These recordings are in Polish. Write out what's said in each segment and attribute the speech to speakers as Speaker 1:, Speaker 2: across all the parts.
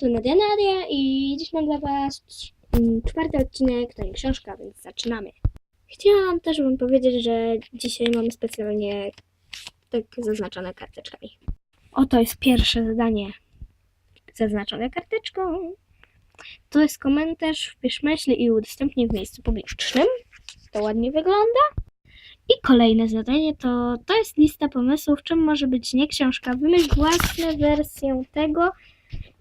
Speaker 1: Tu Nadia i dziś mam dla Was mm, czwarty odcinek, to nie książka, więc zaczynamy. Chciałam też Wam powiedzieć, że dzisiaj mam specjalnie tak zaznaczone karteczkami. Oto jest pierwsze zadanie zaznaczone karteczką. To jest komentarz, wpisz myśli i udostępnij w miejscu publicznym. To ładnie wygląda. I kolejne zadanie to, to jest lista pomysłów, czym może być nie książka. Wymyśl własną wersję tego,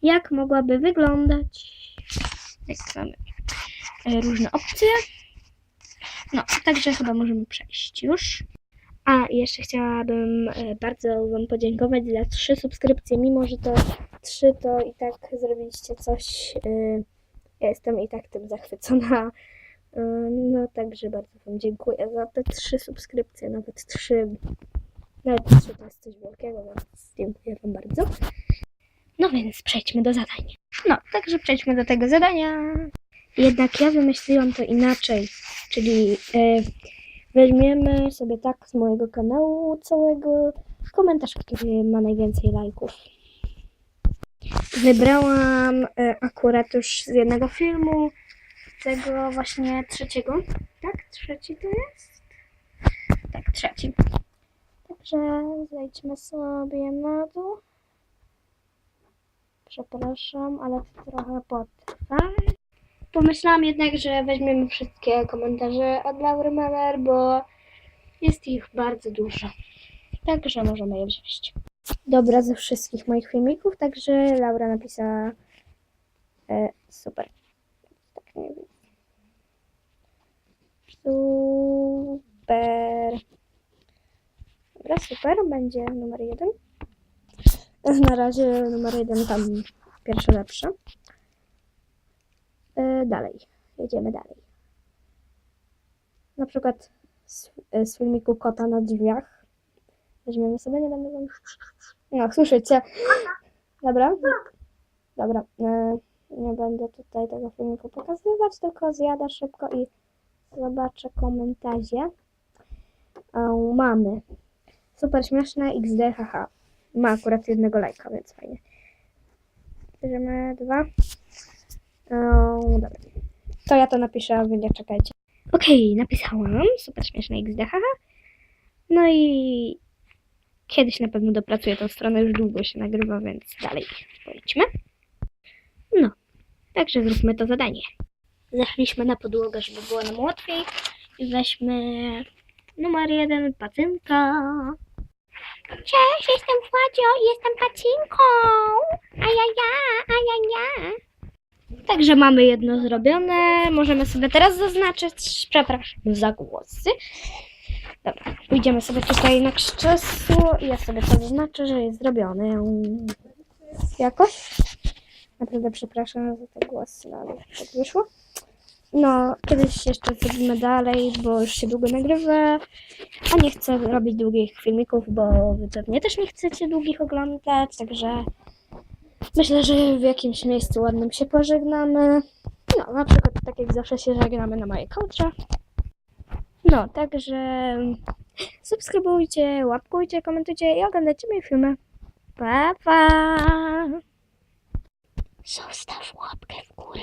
Speaker 1: jak mogłaby wyglądać. Jak mamy e, różne opcje. No, także chyba możemy przejść już. A jeszcze chciałabym e, bardzo Wam podziękować za trzy subskrypcje, mimo że to trzy to i tak zrobiliście coś. e, Ja jestem i tak tym zachwycona. No także bardzo Wam dziękuję za te trzy subskrypcje, nawet trzy. Nawet trzy to jest coś wielkiego, więc dziękuję Wam bardzo. No więc przejdźmy do zadań. No, także przejdźmy do tego zadania. Jednak ja wymyśliłam to inaczej, czyli e, weźmiemy sobie tak z mojego kanału całego komentarz, który ma najwięcej lajków. Wybrałam e, akurat już z jednego filmu, tego właśnie trzeciego. Tak? Trzeci to jest? Tak, trzeci. Także zejdźmy sobie na dół. Przepraszam, ale to trochę potrwa. Pomyślałam jednak, że weźmiemy wszystkie komentarze od Laury Meller, bo jest ich bardzo dużo. Także możemy je wziąć. Dobra, ze wszystkich moich filmików, także Laura napisała e, super. Tak nie wiem. Super. Dobra, super, będzie numer jeden. Na razie numer jeden tam pierwsze lepsze. E, dalej, jedziemy dalej. Na przykład z, e, z filmiku kota na drzwiach. Weźmiemy sobie, nie będę wam... No, słyszycie. Dobra. Dobra. E, nie będę tutaj tego filmiku pokazywać, tylko zjadę szybko i zobaczę komentarze. O, mamy. Super śmieszne XD, haha. Ma akurat jednego lajka, więc fajnie. Bierzemy dwa. O, dobra. To ja to napiszę, a wy nie czekajcie. Okej, napisałam. Super śmieszne XD, haha. No i kiedyś na pewno dopracuję tą stronę, już długo się nagrywa, więc dalej pojedźmy. No, także zróbmy to zadanie. Zeszliśmy na podłogę, żeby było nam łatwiej. I weźmy numer jeden, pacynka. Cześć, jestem Władzio i jestem pacinką. Ajaja, ajaja. Także mamy jedno zrobione. Możemy sobie teraz zaznaczyć. Przepraszam za głosy. Dobra, pójdziemy sobie tutaj na krzesło i ja sobie to zaznaczę, że jest zrobione. Jakoś. Naprawdę przepraszam za te głosy, ale tak wyszło. No, kiedyś jeszcze zrobimy dalej, bo już się długo nagrywa. A nie chcę robić długich filmików, bo wy pewnie też nie chcecie długich oglądać, także myślę, że w jakimś miejscu ładnym się pożegnamy. No, na przykład tak jak zawsze się żegnamy na mojej kontrze. No, także subskrybujcie, łapkujcie, komentujcie i oglądajcie moje filmy. Pa, pa! Zostaw łapkę w górę.